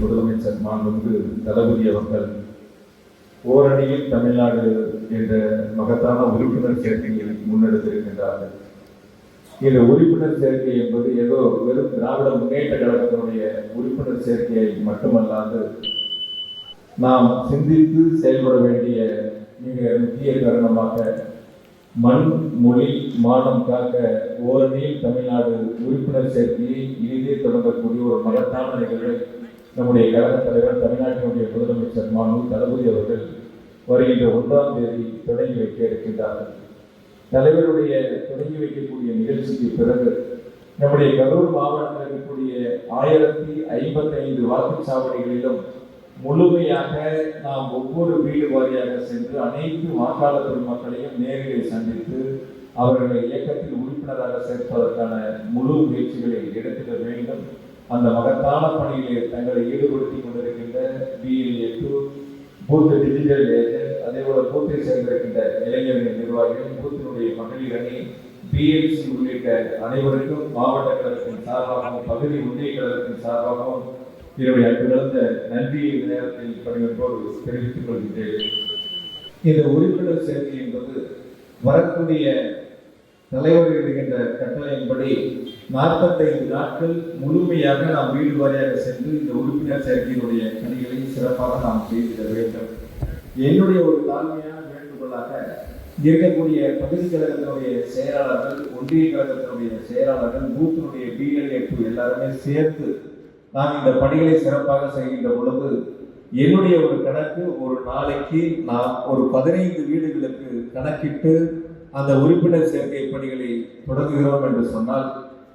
முதலமைச்சர் மாண்புமிகு தளபதி அவர்கள் ஓரணியில் தமிழ்நாடு என்ற மகத்தான உறுப்பினர் சேர்க்கையை முன்னெடுத்திருக்கின்றார்கள். இந்த உறுப்பினர் சேர்க்கை என்பது ஏதோ வெறும் திராவிட முன்னேற்ற கழகத்தினுடைய உறுப்பினர் சேர்க்கையை மட்டுமல்லாது நாம் சிந்தித்து செயல்பட வேண்டிய மிக முக்கிய காரணமாக மண் மொழி மானம் காக்க ஓரணியில் தமிழ்நாடு உறுப்பினர் சேர்க்கையை இனிதே தொடங்கக்கூடிய ஒரு மகத்தான நிகழ்வை நம்முடைய கழக தலைவர் தமிழ்நாட்டினுடைய முதலமைச்சர் மானு தளபதி அவர்கள் வருகின்ற ஒன்றாம் தேதி தொடங்கி வைக்க இருக்கின்றார்கள். தலைவருடைய தொடங்கி வைக்கக்கூடிய நிகழ்ச்சிக்கு பிறகு நம்முடைய கரூர் மாவட்டத்தில் இருக்கக்கூடிய ஆயிரத்தி ஐம்பத்தி ஐந்து வாக்குச்சாவடிகளிலும் முழுமையாக நாம் ஒவ்வொரு வீடு வாரியாக சென்று அனைத்து வாக்காளர் பெருமக்களையும் நேரில் சந்தித்து அவர்களை இயக்கத்தில் உறுப்பினராக சேர்ப்பதற்கான முழு முயற்சிகளை எடுத்திட வேண்டும். அந்த மகத்தான பணியிலே தங்களை ஈடுபடுத்தி கொண்டிருக்கின்ற BLA two booth digital agent அதே போல பூத்தை சேர்ந்திருக்கின்ற இளைஞர்கள் நிர்வாகிகள் பூத்தினுடைய மகளிர் அணி பிஎல்சி உள்ளிட்ட அனைவருக்கும் மாவட்ட கழகத்தின் சார்பாகவும் பகுதி ஒன்றிய கழகத்தின் சார்பாகவும் என்னுடைய அன்பு நன்றியை நன்றி நேரத்தில் பணிவென்போடு தெரிவித்துக் கொள்கின்றேன். இந்த உறுப்பினர் சேர்க்கை என்பது வரக்கூடிய தலைவர்கள் இடுகின்ற கட்டளையின்படி நாற்பத்தைந்து நாட்கள் முழுமையாக நாம் வீடு வாரியாக சென்று இந்த உறுப்பினர் சேர்க்கையினுடைய பணிகளை சிறப்பாக நாம் செய்திட வேண்டும். என்னுடைய ஒரு தாழ்மையான வேண்டுகோளாக இருக்கக்கூடிய பகுதி கழகத்தினுடைய செயலாளர்கள் ஒன்றிய கழகத்தினுடைய செயலாளர்கள் பூத்தினுடைய பிஎல்ஏ எல்லாருமே சேர்த்து நாம் இந்த பணிகளை சிறப்பாக செய்கின்ற பொழுது என்னுடைய ஒரு கணக்கு ஒரு நாளைக்கு நான் ஒரு பதினைந்து வீடுகளுக்கு கணக்கிட்டு அந்த உறுப்பினர் சேர்க்கை பணிகளை தொடங்குகிறோம் என்று சொன்னால்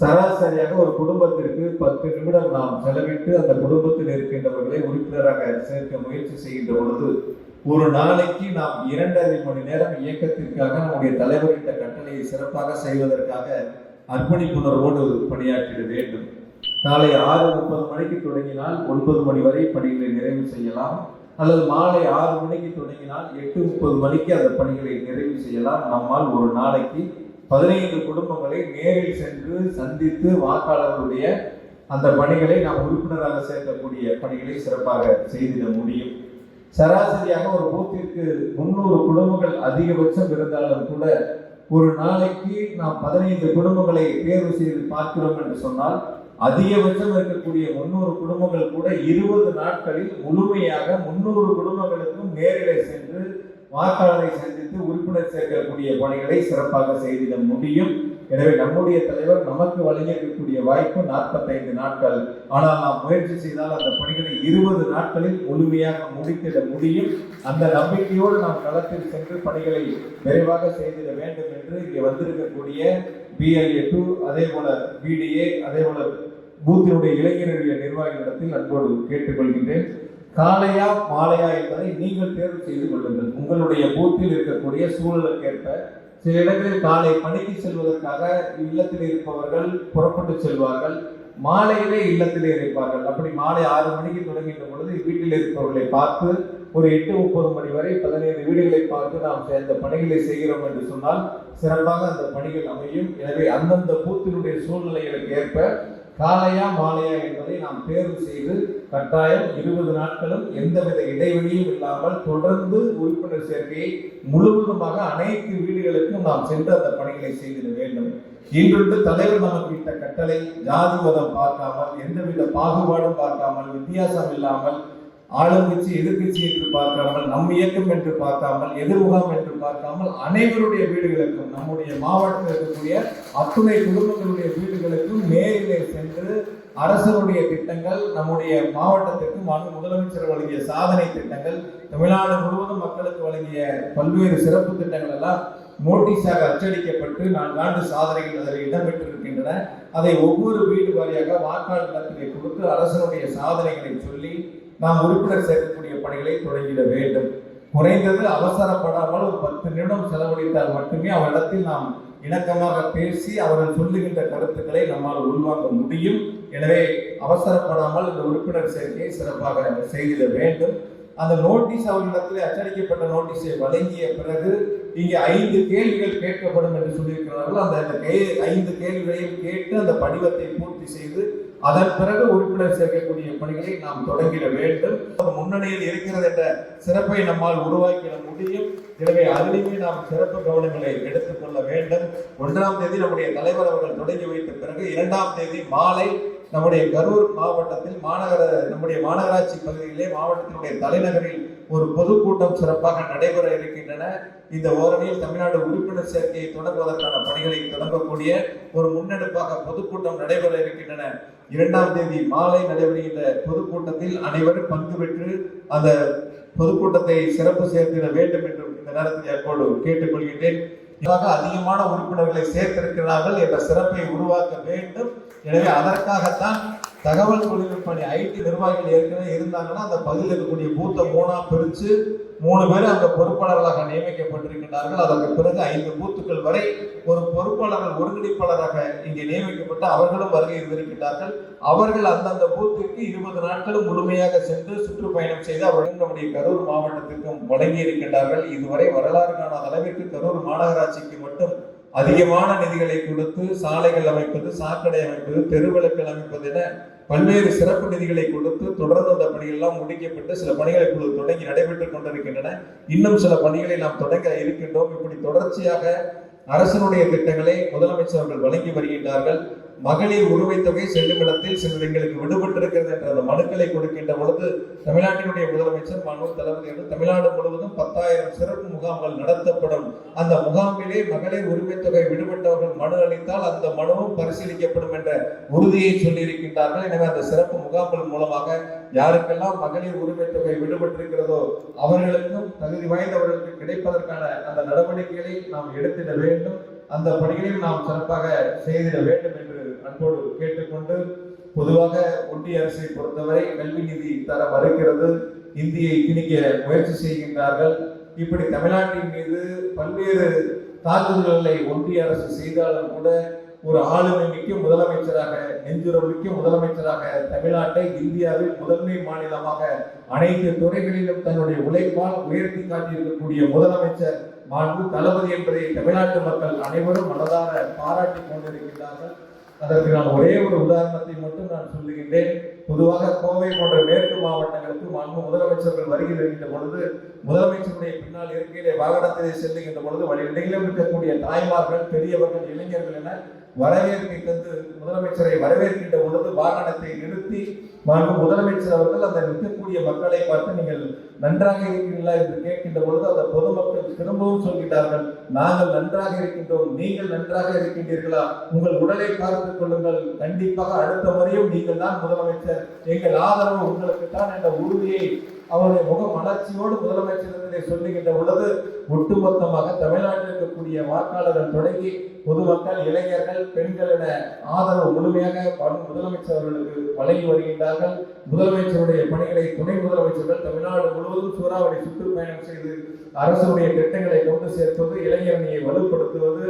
சராசரியாக ஒரு குடும்பத்திற்கு பத்து நிமிடம் நாம் செலவிட்டு அந்த குடும்பத்தில் இருக்கின்றவர்களை உறுப்பினராக சேர்க்க முயற்சி செய்கின்ற பொழுது ஒரு நாளைக்கு நாம் இரண்டரை மணி நேரம் இயக்கத்திற்காக நம்முடைய தலைவரிட்ட கட்டளையை சிறப்பாக செய்வதற்காக அர்ப்பணிப்புணர்வோடு பணியாற்றிட வேண்டும். காலை ஆறு முப்பது மணிக்கு தொடங்கினால் ஒன்பது மணி வரை பணிகளை நிறைவு செய்யலாம். அல்லது மாலை ஆறு மணிக்கு தொடங்கினால் எட்டு முப்பது மணிக்கு அந்த பணிகளை நிறைவு செய்யலாம். நம்மால் ஒரு நாளைக்கு பதினைந்து குடும்பங்களை நேரில் சென்று சந்தித்து வாக்காளர்களுடைய அந்த பணிகளை நாம் உறுப்பினராக சேர்க்கக்கூடிய பணிகளை சிறப்பாக செய்திட முடியும். சராசரியாக ஒரு பூத்திற்கு முன்னூறு குடும்பங்கள் அதிகபட்சம் இருந்தாலும் கூட ஒரு நாளைக்கு நாம் பதினைந்து குடும்பங்களை தேர்வு செய்து பார்க்கிறோம் என்று சொன்னால் அதிகபட்சம் இருக்கக்கூடிய முன்னூறு குடும்பங்கள் கூட இருபது நாட்களில் முழுமையாக முன்னூறு குடும்பங்கள் வாக்காளரை சந்தித்து உறுப்பினர் சேர்க்கக்கூடிய பணிகளை சிறப்பாக செய்திட முடியும். எனவே நம்முடைய தலைவர் நமக்கு வழங்கியிருக்கக்கூடிய வாய்ப்பு நாற்பத்தைந்து நாட்கள். ஆனால் நாம் முயற்சி செய்தால் அந்த பணிகளை இருபது நாட்களில் முழுமையாக முடித்திட முடியும். அந்த நம்பிக்கையோடு நாம் களத்தில் சென்று பணிகளை விரைவாக செய்திட வேண்டும் என்று இங்கே வந்திருக்கக்கூடிய பிஎல்ஏ டூ அதே போல பிடிஏ அதே போல பூத்தினுடைய இளைஞர்களுடைய நிர்வாகிகளிடத்தில் அன்போடு கேட்டுக்கொள்கின்றேன். காலையா மாலையா என்பதை நீங்கள் தேர்வு செய்து கொள்ளுங்கள். உங்களுடைய பூத்தில் இருக்கக்கூடிய சூழலுக்கேற்ப சில இடங்களில் காலை பணிக்கு செல்வதற்காக இல்லத்தில் இருப்பவர்கள் புறப்பட்டு செல்வார்கள். மாலையிலே இல்லத்திலே இருப்பார்கள். அப்படி மாலை ஆறு மணிக்கு தொடங்குகின்ற பொழுது வீட்டில் இருப்பவர்களை பார்த்து ஒரு எட்டு முப்பது மணி வரை பதினைந்து வீடுகளை பார்த்து நாம் சேர்ந்த பணிகளை செய்கிறோம் என்று சொன்னால் சிறப்பாக அந்த பணிகள் அமையும். எனவே அந்தந்த பூத்தினுடைய சூழ்நிலைகளுக்கு ஏற்ப காலையா மாலையா என்பதை நாம் தேர்வு செய்து கட்டாயம் இருபது நாட்களும் எந்தவித இடைவெளியும் இல்லாமல் தொடர்ந்து உறுப்பினர் சேர்க்கையை முழுவதுமாக அனைத்து வீடுகளுக்கும் நாம் சென்று அந்த பணிகளை செய்திட வேண்டும். இன்றுண்டு தலைவர் நமக்கு இட்ட கட்டளை ஜாதி மதம் பார்க்காமல் எந்தவித பாகுபாடும் பார்க்காமல் வித்தியாசம் இல்லாமல் ஆளுங்கட்சி எதிர்கட்சி என்று பார்க்காமல் நம் இயக்கம் என்று பார்க்காமல் எதிர்முகம் என்று பார்க்காமல் அனைவருடைய வீடுகளுக்கும் நம்முடைய மாவட்டத்தில் இருக்கக்கூடிய அத்துணை குடும்பங்களுடைய வீடுகளுக்கும் நேரிலே சென்று அரசனுடைய திட்டங்கள் நம்முடைய மாவட்டத்திற்கும் முதலமைச்சர் வழங்கிய சாதனை திட்டங்கள் தமிழ்நாடு முழுவதும் மக்களுக்கு வழங்கிய பல்வேறு சிறப்பு திட்டங்கள் எல்லாம் நோட்டீஸாக அச்சடிக்கப்பட்டு நான்காண்டு சாதனைகள் அதில் இடம்பெற்றிருக்கின்றன. அதை ஒவ்வொரு வீடு வாரியாக வாக்காளர் இடத்திலே கொடுத்து அரசனுடைய சாதனைகளை சொல்லி நாம் உறுப்பினர் சேர்க்கக்கூடிய பணிகளை தொடங்கிட வேண்டும். குறைந்தது அவசரப்படாமல் ஒரு பத்து நிமிடம் செலவழித்தால் மட்டுமே அவரிடத்தில் நாம் இணக்கமாக பேசி அவர்கள் சொல்லுகின்ற கருத்துக்களை நம்மால் உள்வாங்க முடியும். எனவே அவசரப்படாமல் இந்த உறுப்பினர் சேர்க்கையை சிறப்பாக செய்திட வேண்டும். அந்த நோட்டீஸ் அவர்களிடத்தில் அச்சடிக்கப்பட்ட நோட்டீஸை வழங்கிய பிறகு இங்கே ஐந்து கேள்விகள் கேட்கப்படும் என்று சொல்லியிருக்கிறார்கள். அந்த கே- ஐந்து கேள்விகளையும் கேட்டு அந்த படிவத்தை பூர்த்தி செய்து அதன் பிறகு உறுப்பினர் சேர்க்கக்கூடிய பணிகளை நாம் தொடங்கிட வேண்டும். முன்னணியில் இருக்கிறது என்ற சிறப்பை நம்மால் உருவாக்கிட முடியும். எனவே அதிலுமே நாம் சிறப்பு கவனங்களை எடுத்துக்கொள்ள வேண்டும். ஒன்றாம் தேதி நம்முடைய தலைவர் அவர்கள் தொடங்கி வைத்த பிறகு இரண்டாம் தேதி மாலை நம்முடைய கரூர் மாவட்டத்தில் மாநகர நம்முடைய மாநகராட்சி பகுதியிலே மாவட்டத்தினுடைய தலைநகரில் ஒரு பொதுக்கூட்டம் சிறப்பாக நடைபெற இருக்கின்றன. இந்த ஓரணியில் தமிழ்நாடு உறுப்பினர் சேர்க்கையை தொடங்குவதற்கான பணிகளை தொடங்கக்கூடிய ஒரு முன்னெடுப்பாக பொதுக்கூட்டம் நடைபெற இருக்கின்றன. இரண்டாம் தேதி மாலை நடைபெறுகின்ற பொதுக்கூட்டத்தில் அனைவரும் பங்கு பெற்று அந்த பொதுக்கூட்டத்தை சிறப்பு சேர்த்திட வேண்டும் என்றும் இந்த நேரத்தில் ஏற்போடு கேட்டுக்கொள்கின்றேன். அதிகமான உறுப்பினர்களை சேர்த்திருக்கிறார்கள். என்ற சிறப்பை உருவாக்க வேண்டும். எனவே அதற்காகத்தான் தகவல் தொழில்நுட்ப ஐடி நிர்வாகிகள் ஏற்கனவே இருந்தாங்கன்னா அந்த பகுதியில் இருக்கக்கூடிய பூத்தை மூணாக பிரித்து மூணு பேர் அந்த பொறுப்பாளர்களாக நியமிக்கப்பட்டிருக்கிறார்கள் அதற்கு பிறகு ஐந்து பூத்துக்கள் வரை ஒரு பொறுப்பாளர்கள் ஒருங்கிணைப்பாளராக இங்கே நியமிக்கப்பட்டு அவர்களும் வருகை இருந்திருக்கின்றார்கள் அவர்கள் அந்தந்த பூத்திற்கு இருபது நாட்களும் முழுமையாக சென்று சுற்றுப்பயணம் செய்து அவர்கள் நம்முடைய கரூர் மாவட்டத்திற்கும் வழங்கி இருக்கின்றார்கள் இதுவரை வரலாறு காணாத அளவிற்கு கரூர் மாநகராட்சிக்கு மட்டும் அதிகமான நிதிகளை கொடுத்து சாலைகள் அமைப்பது சாக்கடை அமைப்பது தெருவிளக்கள் அமைப்பது என பல்வேறு சிறப்பு நிதிகளை கொடுத்து தொடர்ந்து அந்த பணிகள்லாம் முடிக்கப்பட்டு சில பணிகள் இப்பொழுது தொடங்கி நடைபெற்றுக் கொண்டிருக்கின்றன. இன்னும் சில பணிகளை நாம் தொடங்க இருக்கின்றோம். இப்படி தொடர்ச்சியாக அரசனுடைய திட்டங்களை முதலமைச்சர் அவர்கள் வழங்கி வருகின்றார்கள். மகளிர் உரிமை தொகை செல்லும் இடத்தில் சிலர் எங்களுக்கு விடுபட்டிருக்கிறது என்ற அந்த மனுக்களை கொடுக்கின்ற பொழுது தமிழ்நாட்டினுடைய முதலமைச்சர் மனு தளபதி என்று தமிழ்நாடு முழுவதும் பத்தாயிரம் சிறப்பு முகாம்கள் நடத்தப்படும். அந்த முகாமிலே மகளிர் உரிமை தொகை விடுபட்டவர்கள் மனு அளித்தால் அந்த மனுவும் பரிசீலிக்கப்படும் என்ற உறுதியை சொல்லியிருக்கின்றார்கள். எனவே அந்த சிறப்பு முகாம்கள் மூலமாக யாருக்கெல்லாம் மகளிர் உரிமை தொகை விடுபட்டிருக்கிறதோ அவர்களுக்கும் தகுதி வாய்ந்தவர்களுக்கு கிடைப்பதற்கான அந்த நடவடிக்கைகளை நாம் எடுத்திட வேண்டும். அந்த பணிகளையும் நாம் சிறப்பாக செய்திட வேண்டும் என்று அன்போடு கேட்டுக்கொண்டு பொதுவாக ஒன்றிய அரசை பொறுத்தவரை கல்வி நிதி தர மறுக்கிறது. இந்தியை திணிக்க முயற்சி செய்கின்றார்கள். இப்படி தமிழ்நாட்டின் மீது பல்வேறு தாக்குதல்களை ஒன்றிய அரசு செய்தாலும் கூட ஒரு ஆளுமை மிக்க முதலமைச்சராக நெஞ்சுரம் மிக்க முதலமைச்சராக தமிழ்நாட்டை இந்தியாவில் முதன்மை மாநிலமாக அனைத்து துறைகளிலும் தன்னுடைய உழைப்பால் உயர்த்தி காட்டியிருக்கக்கூடிய முதலமைச்சர் மாண்பு தளபதி என்பதை தமிழ்நாட்டு மக்கள் அனைவரும் மனதார பாராட்டி கொண்டிருக்கின்றார்கள். அதற்கு நான் ஒரே ஒரு உதாரணத்தை மட்டும் நான் சொல்லுகின்றேன். பொதுவாக கோவை போன்ற மேற்கு மாவட்டங்களுக்கு மாண்பு முதலமைச்சர்கள் வருகை வருகின்ற பொழுது முதலமைச்சருடைய பின்னால் இருக்கையிலே வாகனத்திலே செல்லுகின்ற பொழுது வழியிடையிலும் இருக்கக்கூடிய தாய்மார்கள் பெரியவர்கள் இளைஞர்கள் என வரவேற்பை தந்து முதலமைச்சரை வரவேற்கின்ற பொழுது வாகனத்தை நிறுத்தி மாண்பு முதலமைச்சர் அவர்கள் அந்த நிற்கக்கூடிய மக்களை பார்த்து நீங்கள் நன்றாக இருக்கிறீர்களா என்று கேட்கின்ற பொழுது அந்த பொதுமக்கள் திரும்பவும் சொல்கிறார்கள் நாங்கள் நன்றாக இருக்கின்றோம் நீங்கள் நன்றாக இருக்கின்றீர்களா? உங்கள் உடலை பார்த்துக் கொள்ளுங்கள். கண்டிப்பாக அடுத்த முறையும் நீங்கள் தான் முதலமைச்சர். எங்கள் ஆதரவு உங்களுக்கு தான் என்ற உறுதியை அவருடைய முக மலர்ச்சியோடு முதலமைச்சரிடத்திலே சொல்லுகின்ற பொழுது ஒட்டுமொத்தமாக தமிழ்நாட்டில் இருக்கக்கூடிய வாக்காளர்கள் தொடங்கி பொதுமக்கள் இளைஞர்கள் பெண்கள் என ஆதரவு முழுமையாக முதலமைச்சர் அவர்களுக்கு வழங்கி வருகின்றார்கள். முதலமைச்சருடைய பணிகளை துணை முதலமைச்சர்கள் தமிழ்நாடு முழுவதும் சூறாவளி சுற்றுப்பயணம் செய்து அரசுடைய திட்டங்களை கொண்டு சேர்ப்பது இளைஞரணியை வலுப்படுத்துவது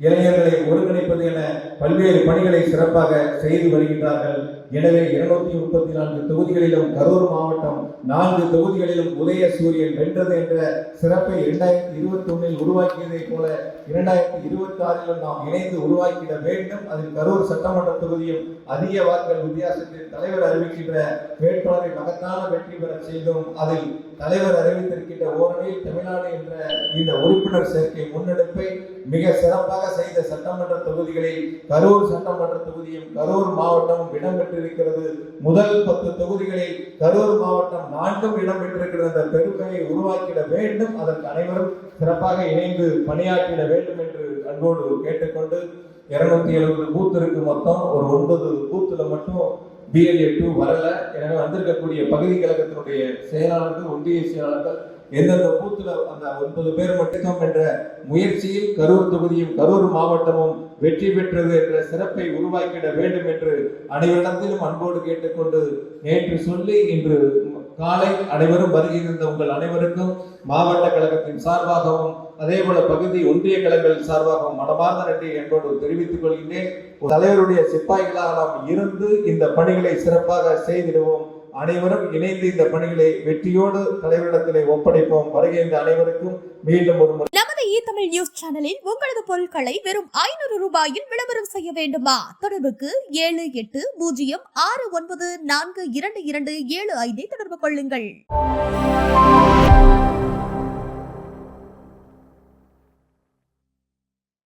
இளைஞர்களை ஒருங்கிணைப்பது என பல்வேறு பணிகளை சிறப்பாக செய்து வருகின்றார்கள். எனவே இருநூத்தி முப்பத்தி நான்கு தொகுதிகளிலும் கரூர் மாவட்டம் நான்கு தொகுதிகளிலும் உதய சூரியன் வென்றது என்ற சிறப்பை இரண்டாயிரத்தி இருபத்தி ஒன்றில் உருவாக்கியதை போல இரண்டாயிரத்தி இருபத்தி ஆறிலும் நாம் இணைந்து உருவாக்கிட வேண்டும். அதில் கரூர் சட்டமன்ற தொகுதியும் அதிக வாக்குகள் வித்தியாசத்தில் தலைவர் அறிவிக்கின்ற வேட்பாளரை மகத்தான வெற்றி பெற செய்தோம் அதில் தலைவர் அறிவித்திருக்கின்ற ஓரணியில் தமிழ்நாடு என்ற இந்த உறுப்பினர் சேர்க்கை முன்னெடுப்பை மிக சிறப்பாக செய்த சட்டமன்ற தொகுதிகளில் கரூர் சட்டமன்ற தொகுதியும் கரூர் மாவட்டமும் பெற்றிருக்கிறது முதல் பத்து தொகுதிகளில் கரூர் மாவட்டம் நான்கும் இடம் பெற்றிருக்கிற அந்த பெருமையை உருவாக்கிட வேண்டும். அதற்கு அனைவரும் சிறப்பாக இணைந்து பணியாற்றிட வேண்டும் என்று அன்போடு கேட்டுக்கொண்டு இருநூத்தி எழுபது பூத் இருக்கு மொத்தம். ஒரு ஒன்பது பூத்துல மட்டும் பிஎல்ஏ டூ வரல. எனவே வந்திருக்கக்கூடிய பகுதி கழகத்தினுடைய செயலாளர்கள் ஒன்றிய செயலாளர்கள் எந்தெந்த பூத்துல அந்த ஒன்பது பேர் மட்டும் என்ற முயற்சியில் கரூர் தொகுதியும் கரூர் மாவட்டமும் வெற்றி பெற்றது என்ற சிறப்பை உருவாக்கிட வேண்டும் என்று அனைவரிடத்திலும் அன்போடு கேட்டுக்கொண்டு நேற்று சொல்லி இன்று காலை அனைவரும் வருகின்ற உங்கள் அனைவருக்கும் மாவட்ட கழகத்தின் சார்பாகவும் அதே போல பகுதி ஒன்றிய கழகங்கள் சார்பாகவும் மனமார்ந்த நன்றி என்போடு தெரிவித்துக் கொள்கின்றேன். ஒரு தலைவருடைய சிப்பாய்களாக நாம் இருந்து இந்த பணிகளை சிறப்பாக செய்திடுவோம். அனைவரும் இணைந்து இந்த பணிகளை வெற்றியோடு தலைவரிடத்திலே ஒப்படைப்போம். வருகின்ற அனைவருக்கும் மீண்டும் ஒரு முறை நமது இ தமிழ் நியூஸ் சேனலில் உங்களது பொருட்களை வெறும் ஐநூறு ரூபாயில் விளம்பரம் செய்ய வேண்டுமா? தொடர்புக்கு ஏழு எட்டு பூஜ்ஜியம் ஆறு ஒன்பது நான்கு இரண்டு இரண்டு ஏழு ஐந்தை தொடர்பு கொள்ளுங்கள்.